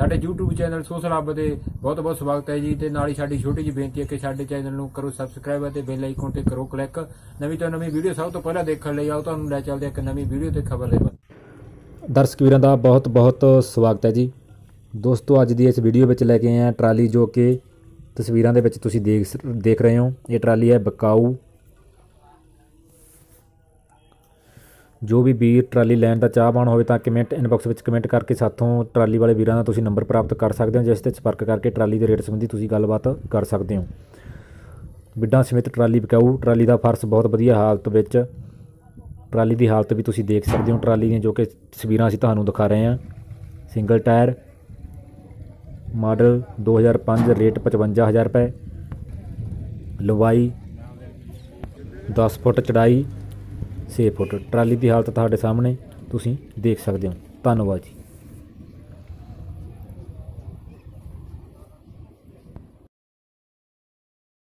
ਸਾਡੇ YouTube channel social ਹੱਬ ਦੇ ਬਹੁਤ ਬਹੁਤ ਸਵਾਗਤ ਹੈ ਜੀ ਤੇ ਨਾਲ ਹੀ ਸਾਡੀ ਛੋਟੀ ਜਿਹੀ ਬੇਨਤੀ ਹੈ ਕਿ ਸਾਡੇ ਚੈਨਲ ਨੂੰ ਕਰੋ ਸਬਸਕ੍ਰਾਈਬ ਅਤੇ ਬੈਲ ਆਈਕਨ ਤੇ ਕਰੋ ਕਲਿੱਕ ਨਵੀਂ ਤੋਂ ਨਵੀਂ ਵੀਡੀਓ ਸਭ ਤੋਂ ਪਹਿਲਾਂ ਦੇਖਣ ਲਈ ਆਓ, ਤੁਹਾਨੂੰ ਲੈ ਚੱਲਦੇ ਹਾਂ ਇੱਕ ਨਵੀਂ ਵੀਡੀਓ ਤੇ ਖਬਰ ਦੇ ਦਰਸ਼ਕ ਵੀਰਾਂ ਦਾ ਬਹੁਤ ਬਹੁਤ ਸਵਾਗਤ ਹੈ ਜੀ। ਦੋਸਤੋ, ਅੱਜ ਦੀ ਇਸ ਵੀਡੀਓ ਵਿੱਚ ਲੈ ਕੇ ਆਏ ਹਾਂ ਟਰਾਲੀ ਜੋ ਕਿ ਤਸਵੀਰਾਂ ਦੇ ਵਿੱਚ ਤੁਸੀਂ ਦੇਖ ਸ- ਦੇਖ ਰਹੇ ਹੋ। ਇਹ ਟਰਾਲੀ ਹੈ ਬਕਾਊ ਜੋ ਵੀ ਵੀਰ ਟਰਾਲੀ ਲੈਣ ਦਾ ਚਾਹਵਾਨ ਹੋਵੇ ਤਾਂ ਕਮੈਂਟ ਇਨਬਾਕਸ ਵਿੱਚ ਕਮੈਂਟ ਕਰਕੇ ਸਾਥੋਂ ਟਰਾਲੀ ਵਾਲੇ ਵੀਰਾਂ ਦਾ ਤੁਸੀਂ ਨੰਬਰ ਪ੍ਰਾਪਤ ਕਰ ਸਕਦੇ ਹੋ, ਜਿਸ ਤੇ ਸੰਪਰਕ ਕਰਕੇ ਟਰਾਲੀ ਦੇ ਰੇਟ ਸੰਬੰਧੀ ਤੁਸੀਂ ਗੱਲਬਾਤ ਕਰ ਸਕਦੇ ਹੋ। ਬਿੱਡਾਂ ਸਮੇਤ ਟਰਾਲੀ ਬਕਾਊ ਟਰਾਲੀ ਦਾ ਫਰਸ਼ ਬਹੁਤ ਵਧੀਆ ਹਾਲਤ ਵਿੱਚ, ਟਰਾਲੀ ਦੀ ਹਾਲਤ ਵੀ ਤੁਸੀਂ ਦੇਖ ਸਕਦੇ ਹੋ, ਟਰਾਲੀ ਦੀਆਂ ਜੋ ਕਿ ਤਸਵੀਰਾਂ ਅਸੀਂ ਤੁਹਾਨੂੰ ਦਿਖਾ ਰਹੇ ਹਾਂ। ਸਿੰਗਲ ਟਾਇਰ ਮਾਡਲ 2005 ਰੇਟ 55000 ਰੁਪਏ, ਲੰਬਾਈ 10 ਫੁੱਟ ਚੜਾਈ 6 ਫੁੱਟ। ਟਰਾਲੀ ਦੀ ਹਾਲਤ ਤੁਹਾਡੇ ਸਾਹਮਣੇ ਤੁਸੀਂ ਦੇਖ ਸਕਦੇ ਹੋ। ਧੰਨਵਾਦ ਜੀ।